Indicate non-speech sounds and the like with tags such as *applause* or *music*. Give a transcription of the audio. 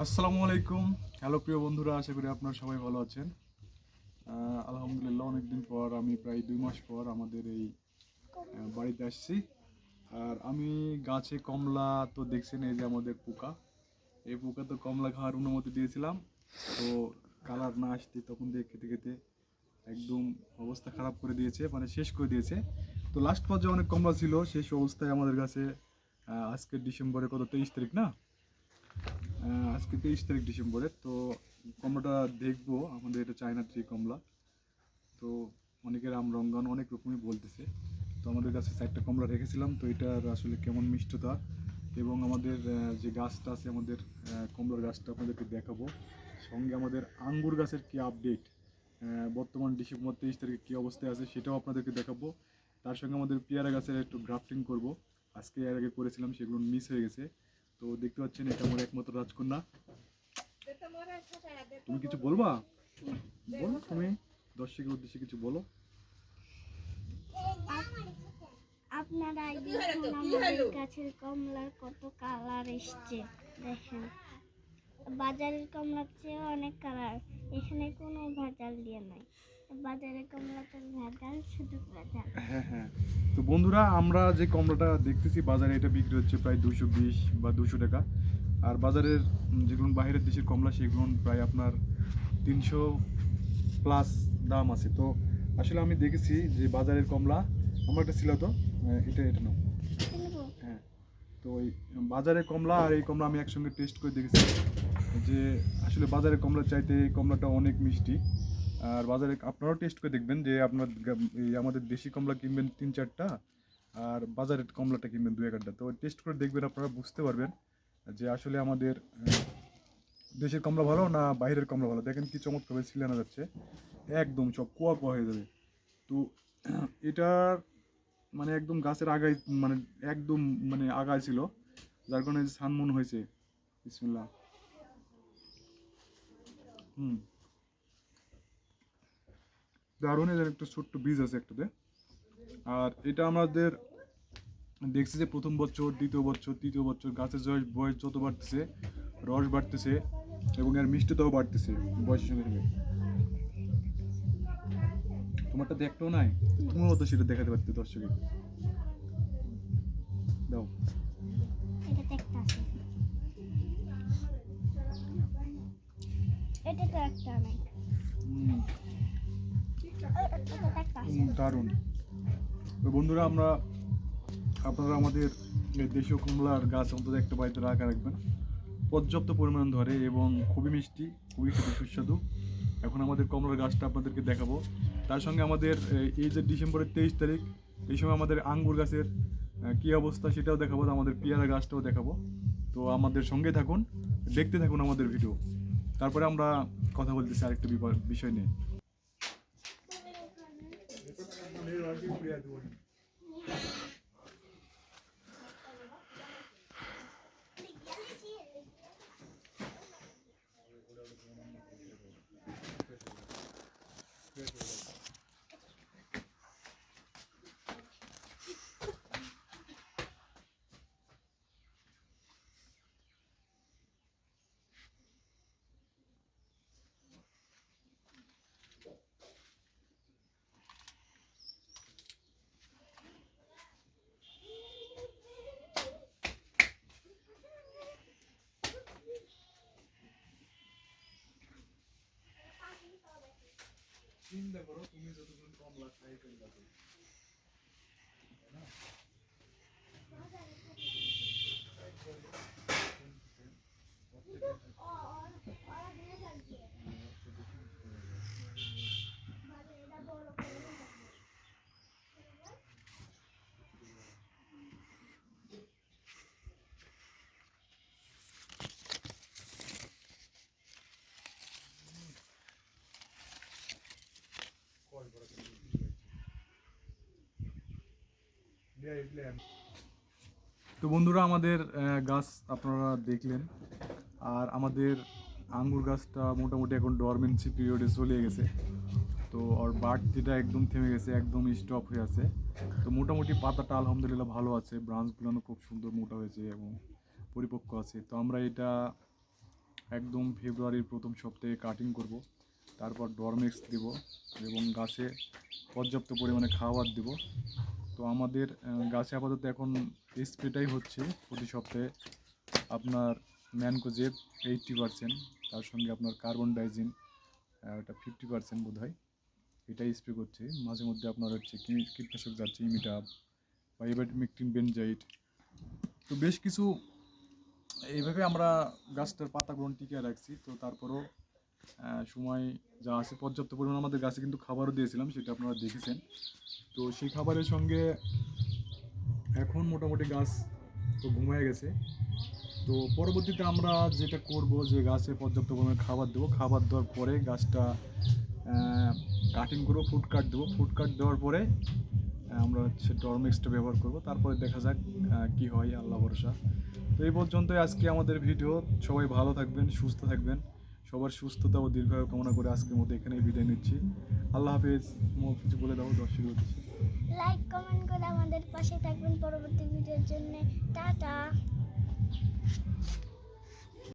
আসসালামু আলাইকুম। হ্যালো প্রিয় বন্ধুরা, আশা করি আপনারা সবাই ভালো আছেন। আলহামদুলিল্লাহ, অনেকদিন পর, আমি প্রায় দুই মাস পর আমাদের এই বাড়িতে আসছি। আর আমি গাছে কমলা তো দেখছেন, এই যে আমাদের পোকা। এই পোকা তো কমলা খাওয়ার অনুমতি দিয়েছিলাম। তো কালার না আসতে তখন দিয়ে খেতে খেতে একদম অবস্থা খারাপ করে দিয়েছে মানে শেষ করে দিয়েছে। তো লাস্ট পর্যায়ে অনেক কমলা ছিল, শেষ অবস্থায় আমাদের কাছে আজকে ডিসেম্বরে কত, তেইশ তারিখ না? আজকে তেইশ তারিখ ডিসেম্বরের তো কমলাটা দেখব, আমাদের এটা চায়না ট্রি কমলা। তো অনেকের আমরঙ্গন অনেক রকমই বলতেছে। তো আমাদের কাছে চারটা কমলা রেখেছিলাম, তো এটার আসলে কেমন মিষ্টতা? এবং আমাদের যে গাছটা আছে, আমাদের কমলার গাছটা আপনাদেরকে দেখাবো। সঙ্গে আমাদের আঙ্গুর গাছের কি আপডেট বর্তমান ডিসেম্বর তেইশ তারিখে কী অবস্থায় আছে সেটাও আপনাদেরকে দেখাবো। তার সঙ্গে আমাদের পেয়ারা গাছের একটু গ্রাফটিং করব। আজকে এর আগে করেছিলাম, সেগুলো মিস হয়ে গেছে। তো দেখতে পাচ্ছেন এটা আমার একমাত্র রাজকন্যা। তুমি কিছু বলবা? বলো তুমি দর্শকের উদ্দেশ্যে কিছু বলো। আপনারা আমাদের গাছের কমলার কত কালার এসছে দেখেন। বাজারের কমলার চেয়ে অনেক কালার এখানে কোনো ভেজাল দিয়ে নাই। বাজারের কমলাতে ভেজাল শুধু ভেজাল। হ্যাঁ হ্যাঁ। তো বন্ধুরা আমরা যে কমলাটা দেখতেছি বাজারে এটা বিক্রি হচ্ছে প্রায় দুশো বিশ বা দুশো টাকা। আর বাজারের যেগুলো বাইরের দেশের কমলা সেগুলো প্রায় আপনার তিনশো প্লাস দাম আছে। তো আসলে আমি দেখেছি যে বাজারের কমলা আমার একটা ছিল তো এটা এটা নাও। হ্যাঁ। তো ওই বাজারে কমলা আর এই কমলা আমি একসঙ্গে টেস্ট করে দেখেছি যে আসলে বাজারে কমলার চাইতে এই কমলাটা অনেক মিষ্টি। আর বাজারে আপনারাও টেস্ট করে দেখবেন যে আপনার এই আমাদের দেশি কমলা কিনবেন তিন চারটা, আর বাজারের কমলাটা কিনবেন দু একটা তো টেস্ট করে দেখবেন, আপনারা বুঝতে পারবেন যে আসলে আমাদের দেশের কমলা ভালো না বাইরের কমলা ভালো। দেখেন কি চমৎকারভাবে ছিলানো যাচ্ছে। একদম সব কুয়া কুয়া হয়ে যাবে। তো *clears throat* এটার মানে একদম গাছের আগায় মানে একদম মানে আগায় ছিল। যার কারণে সানমন হয়েছে। বিসমিল্লাহ। হুম। দারুণ এদের একটা ছোট্ট বীজ আছে একটাতে। আর এটা আমাদের দেখছি যে প্রথম বছর দ্বিতীয় বছর তৃতীয় বছর গাছের বয়স বয়স যত বাড়তেছে রস বাড়তেছে এবং এর মিষ্টতাও বাড়তেছে বয়সের সঙ্গে সঙ্গে। তোমারটা দেখতেও নাই? তুমিও তো সেটা দেখাতে পারতে দর্শকে। দাও। আছে এটাতে একটা নাই। দারুণ। বন্ধুরা, আমরা আপনারা আমাদের দেশীয় কমলার গাছ অন্তত একটা বাড়িতে রাখা রাখবেন। পর্যাপ্ত পরিমাণ ধরে এবং খুবই মিষ্টি, খুবই খেতে সুস্বাদু। এখন আমাদের কমলার গাছটা আপনাদেরকে দেখাবো। তার সঙ্গে আমাদের এই- যে ডিসেম্বরের তেইশ তারিখ, এই সময় আমাদের আঙ্গুর গাছের কী অবস্থা সেটাও দেখাবো, আমাদের পেয়ারা গাছটাও দেখাবো। তো আমাদের সঙ্গে থাকুন, দেখতে থাকুন আমাদের ভিডিও। তারপরে আমরা কথা বলতেছি আরেকটা বিষয় নিয়ে। Roger Edward. কমলা খাই ফেলবা তো বন্ধুরা, আমাদের গাছ আপনারা দেখলেন। আর আমাদের আঙ্গুর গাছটা মোটামুটি এখন ডরমেন্সি পিরিয়ডে চলে গেছে। তো ওর বাড়তিটা একদম থেমে গেছে, একদম স্টপ হয়ে আছে। তো মোটামুটি পাতাটা আলহামদুলিল্লাহ ভালো আছে ব্রাঞ্চগুলো খুব সুন্দর মোটা হয়েছে এবং পরিপক্ক আছে। তো আমরা এটা একদম ফেব্রুয়ারির প্রথম সপ্তাহে কাটিং করব, তারপর ডরমেক্স দেব এবং গাছে পর্যাপ্ত পরিমাণে খাবার দেব। তো আমাদের গাছে আপাতত এখন স্প্রেটাই হচ্ছে প্রতি সপ্তাহে আপনার ম্যানকোজেব এইটটি পারসেন্ট, তার সঙ্গে আপনার কার্বন ডাইজিন ওটা ফিফটি পারসেন্ট বোধ হয় এটাই স্প্রে করছে। মাঝে মধ্যে আপনার হচ্ছে কীটনাশক যাচ্ছে ইমিটাপ বা এবারমেকটিন বেনজাইট। তো বেশ কিছু, এইভাবে আমরা গাছটার পাতাগুলো টিকে রাখছি। তো তারপরও সময় যা আছে পর্যাপ্ত পরিমাণ আমাদের গাছে কিন্তু খাবারও দিয়েছিলাম, সেটা আপনারা দেখেছেন। তো সেই খাবারের সঙ্গে এখন মোটামুটি গাছ তো ঘুমিয়ে গেছে। তো পরবর্তীতে আমরা যেটা করব যে গাছে পর্যাপ্ত পরিমাণে খাবার দেবো। খাবার দেওয়ার পরে গাছটা কাটিং করব ফুড কাট দেবো। ফুড কাট দেওয়ার পরে আমরা হচ্ছে ডরমিক্সটা ব্যবহার করব। তারপরে দেখা যাক কি হয়, আল্লাহ ভরসা। তো এই পর্যন্তই আজকে আমাদের ভিডিও সবাই ভালো থাকবেন, সুস্থ থাকবেন। সবার সুস্থতা ও দীর্ঘায়ু কামনা করে আজকের মতো এখানেই বিদায় নিচ্ছি। আল্লাহ হাফেজ মোর কিছু বলে দাও দর্শক লাইক কমেন্ট করে আমাদের পাশে থাকবেন পরবর্তী ভিডিওর জন্য। টাটা।